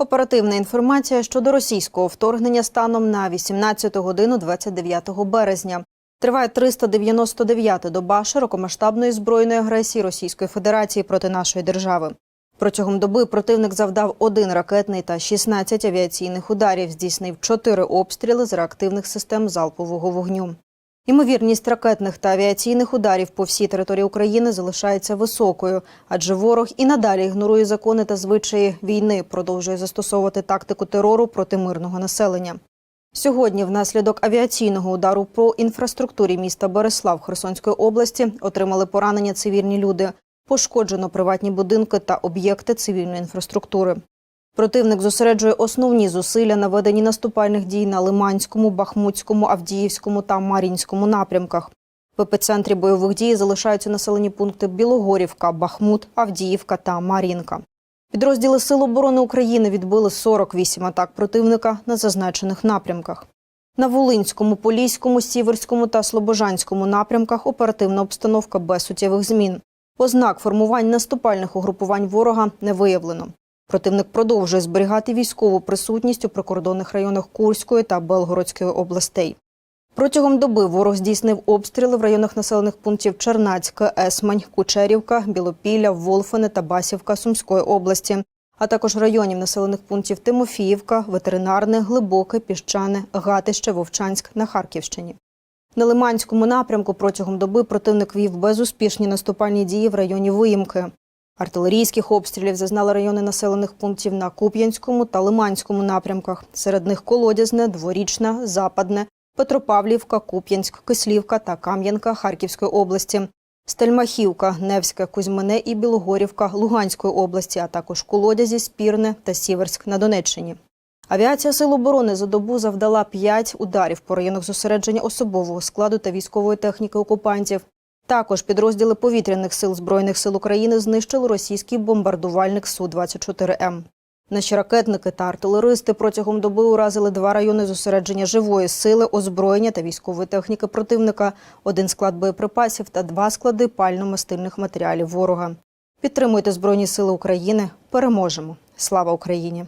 Оперативна інформація щодо російського вторгнення станом на 18 годину 29 березня. Триває 399-та доба широкомасштабної збройної агресії Російської Федерації проти нашої держави. Протягом доби противник завдав один ракетний та 16 авіаційних ударів, здійснив 4 обстріли з реактивних систем залпового вогню. Імовірність ракетних та авіаційних ударів по всій території України залишається високою, адже ворог і надалі ігнорує закони та звичаї війни, продовжує застосовувати тактику терору проти мирного населення. Сьогодні, внаслідок авіаційного удару по інфраструктурі міста Борислав Херсонської області, отримали поранення цивільні люди. Пошкоджено приватні будинки та об'єкти цивільної інфраструктури. Противник зосереджує основні зусилля на веденні наступальних дій на Лиманському, Бахмутському, Авдіївському та Мар'їнському напрямках. В епіцентрі бойових дій залишаються населені пункти Білогорівка, Бахмут, Авдіївка та Мар'їнка. Підрозділи Сил оборони України відбили 48 атак противника на зазначених напрямках. На Волинському, Поліському, Сіверському та Слобожанському напрямках оперативна обстановка без суттєвих змін. Ознак формувань наступальних угрупувань ворога не виявлено. Противник продовжує зберігати військову присутність у прикордонних районах Курської та Белгородської областей. Протягом доби ворог здійснив обстріли в районах населених пунктів Чернацька, Есмань, Кучерівка, Білопілля, Волфине та Басівка Сумської області, а також районів населених пунктів Тимофіївка, Ветеринарне, Глибоке, Піщане, Гатище, Вовчанськ на Харківщині. На Лиманському напрямку протягом доби противник вів безуспішні наступальні дії в районі Виїмки. Артилерійських обстрілів зазнали райони населених пунктів на Куп'янському та Лиманському напрямках. Серед них Колодязне, Дворічна, Западне, Петропавлівка, Куп'янськ, Кислівка та Кам'янка Харківської області. Стельмахівка, Невське, Кузьмине і Білогорівка Луганської області, а також Колодязі, Спірне та Сіверськ на Донеччині. Авіація Сил оборони за добу завдала 5 ударів по районах зосередження особового складу та військової техніки окупантів. Також підрозділи повітряних сил Збройних сил України знищили російський бомбардувальник Су-24М. Наші ракетники та артилеристи протягом доби уразили два райони зосередження живої сили, озброєння та військової техніки противника, один склад боєприпасів та два склади пально-мастильних матеріалів ворога. Підтримуйте Збройні сили України. Переможемо! Слава Україні!